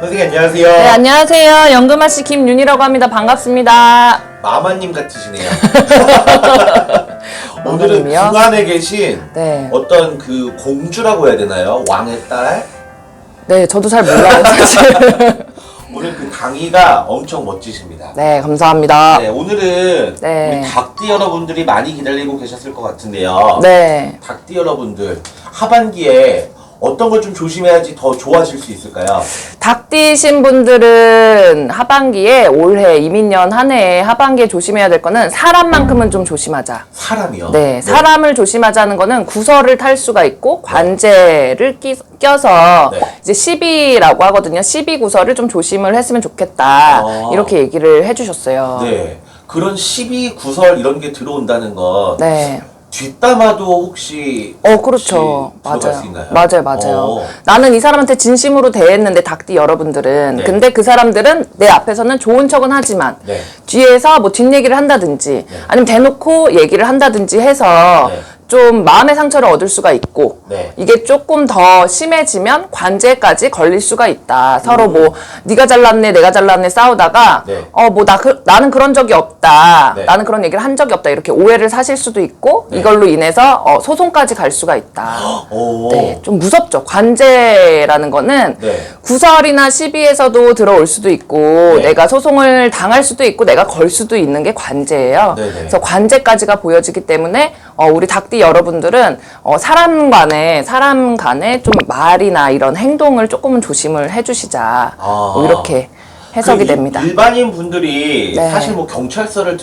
선생님 안녕하세요. 네, 안녕하세요. 연금아 씨 김윤이라고 합니다. 반갑습니다. 마마님 같으시네요. 오늘은 마마님이요? 중안에 계신 네. 어떤 그 공주라고 해야 되나요? 왕의 딸? 네, 저도 잘 몰라요, 사실. 오늘 그 강의가 엄청 멋지십니다. 네, 감사합니다. 네, 오늘은 네. 우리 닭띠 여러분들이 많이 기다리고 계셨을 것 같은데요. 네. 닭띠 여러분들 하반기에 어떤 걸 좀 조심해야지 더 좋아질 수 있을까요? 닭띠신 분들은 하반기에 올해 이민년 한 해에 하반기에 조심해야 될 거는 사람만큼은 좀 조심하자. 사람이요. 네, 사람을 조심하자는 거는 구설을 탈 수가 있고 관제를 끼, 껴서 네. 이제 시비라고 하거든요. 시비 구설을 좀 조심을 했으면 좋겠다. 어. 이렇게 얘기를 해주셨어요. 네. 그런 시비 구설 이런 게 들어온다는 건 네. 뒷담화도 혹시 어, 그렇죠. 혹시 들어갈 맞아요. 수 있나요? 맞아요, 맞아요. 어. 나는 이 사람한테 진심으로 대했는데 닭띠 여러분들은 네. 근데 그 사람들은 내 앞에서는 좋은 척은 하지만 네. 뒤에서 뭐 뒷얘기를 한다든지 아니면 대놓고 얘기를 한다든지 해서 네. 좀 마음의 상처를 얻을 수가 있고 네. 이게 조금 더 심해지면 관제까지 걸릴 수가 있다. 서로 음. 뭐 네가 잘났네, 내가 잘났네 싸우다가 네. 어뭐나 그, 나는 그런 적이 없다. 네. 나는 그런 얘기를 한 적이 없다. 이렇게 오해를 사실 수도 있고 네. 이걸로 인해서 어, 소송까지 갈 수가 있다. 오. 네, 좀 무섭죠. 관제라는 거는 네. 구설이나 시비에서도 들어올 수도 있고 네. 내가 소송을 당할 수도 있고 내가 걸 수도 있는 게 관제예요. 네네. 그래서 관제까지가 보여지기 때문에 어, 우리 닭띠 여러분들은 어, 사람 간에 사람 간에 좀 말이나 이런 행동을 조금은 조심을 해주시자 아. 뭐 이렇게 해석이 그 일- 됩니다. 일반인 분들이 네. 사실 뭐 경찰서를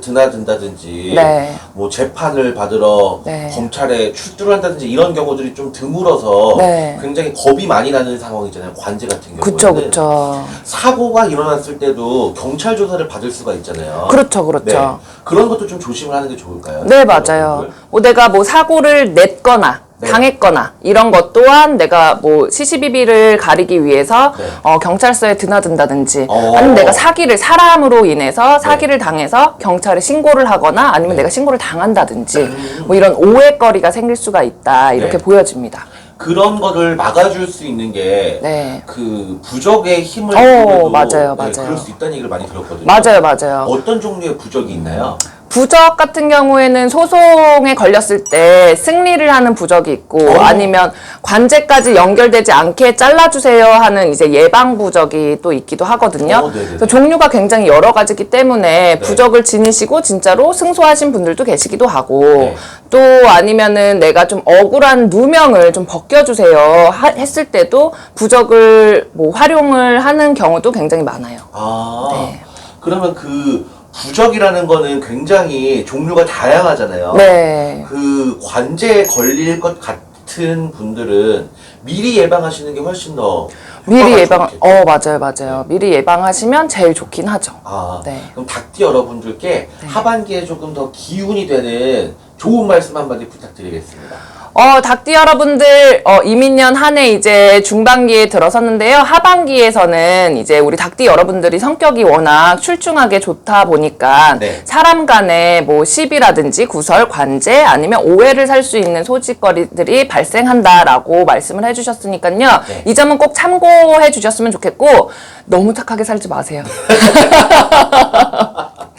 드나든다든지 네. 뭐 재판을 받으러 네. 검찰에 출두를 한다든지 이런 경우들이 좀 드물어서 네. 굉장히 겁이 많이 나는 상황이잖아요. 관제 같은 경우는. 그쵸, 그쵸. 사고가 일어났을 때도 경찰 조사를 받을 수가 있잖아요. 그렇죠, 그렇죠. 네. 그런 것도 좀 조심을 하는 게 좋을까요? 네, 맞아요. 뭐 내가 뭐 사고를 냈거나 네. 당했거나 이런 것 또한 내가 뭐 시시비비를 가리기 위해서 네. 어, 경찰서에 드나든다든지 어. 아니면 내가 사기를 사람으로 인해서 네. 사기를 당해서 경찰에 신고를 하거나 아니면 내가 신고를 당한다든지 뭐 이런 오해거리가 생길 수가 있다 이렇게 음. 네. 보여집니다. 그런 거를 막아줄 수 있는 게 네. 그 부적의 힘을 어, 맞아요, 네, 맞아요. 그럴 수 있다는 얘기를 많이 들었거든요. 맞아요, 맞아요. 어떤 종류의 부적이 있나요? 부적 같은 경우에는 소송에 걸렸을 때 승리를 하는 부적이 있고 어. 아니면 관제까지 연결되지 않게 잘라주세요 하는 이제 예방 부적이 또 있기도 하거든요. 어, 네네네. 그래서 종류가 굉장히 여러 가지기 때문에 네. 부적을 지니시고 진짜로 승소하신 분들도 계시기도 하고 네. 또 아니면은 내가 좀 억울한 누명을 좀 벗겨주세요 하- 했을 때도 부적을 뭐 활용을 하는 경우도 굉장히 많아요. 아, 네. 그러면 그 부적이라는 거는 굉장히 종류가 다양하잖아요. 네. 그 관제에 걸릴 것 같은 분들은 미리 예방하시는 게 훨씬 더 미리 효과가 예방, 좋겠죠. 어, 맞아요, 맞아요. 미리 예방하시면 제일 좋긴 하죠. 아, 네. 그럼 닭띠 여러분들께 하반기에 조금 더 기운이 되는 좋은 말씀 한마디 부탁드리겠습니다. 어, 닭띠 여러분들, 어, 이민년 한 해 이제 중반기에 들어섰는데요. 하반기에서는 이제 우리 닭띠 여러분들이 성격이 워낙 출중하게 좋다 보니까 네. 사람 간에 뭐 시비라든지 구설, 관제 아니면 오해를 살 수 있는 소지거리들이 발생한다라고 말씀을 해주셨으니까요. 네. 이 점은 꼭 참고해 주셨으면 좋겠고, 너무 착하게 살지 마세요.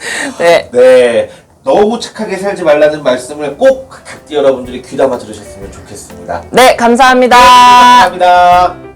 네. 네. 너무 착하게 살지 말라는 말씀을 꼭 닭띠 여러분들이 귀담아 들으셨으면 좋겠습니다. 네, 감사합니다. 감사합니다.